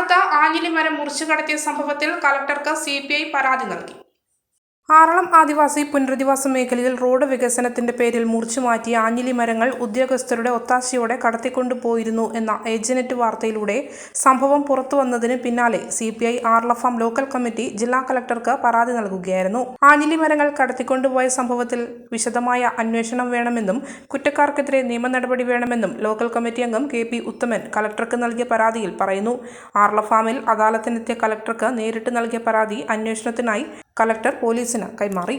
ആറളത്ത് ആഞ്ഞിലിമരം മുറിച്ചു കടത്തിയ സംഭവത്തിൽ കലക്ടർക്ക് സി പരാതി നൽകി ആറളം ആദിവാസി പുനരധിവാസ മേഖലയിൽ റോഡ് വികസനത്തിന്റെ പേരിൽ മുറിച്ചു മാറ്റിയ ആഞ്ഞിലി മരങ്ങൾ ഉദ്യോഗസ്ഥരുടെ ഒത്താശയോടെ കടത്തിക്കൊണ്ടുപോയിരുന്നു എന്ന ഏജനറ്റ് വാർത്തയിലൂടെ സംഭവം പുറത്തുവന്നതിന് പിന്നാലെ സി പി ഐ ആറളഫാം ലോക്കൽ കമ്മിറ്റി ജില്ലാ കളക്ടർക്ക് പരാതി നൽകുകയായിരുന്നു. ആഞ്ഞിലി മരങ്ങൾ കടത്തിക്കൊണ്ടുപോയ സംഭവത്തിൽ വിശദമായ അന്വേഷണം വേണമെന്നും കുറ്റക്കാർക്കെതിരെ നിയമ നടപടി വേണമെന്നും ലോക്കൽ കമ്മിറ്റി അംഗം കെ പി ഉത്തമൻ കളക്ടർക്ക് നൽകിയ പരാതിയിൽ പറയുന്നു. ആർളഫാമിൽ അദാലത്തിനെത്തിയ കളക്ടർക്ക് നേരിട്ട് നൽകിയ പരാതി അന്വേഷണത്തിനായി കളക്ടർ പോലീസിന് കൈമാറി.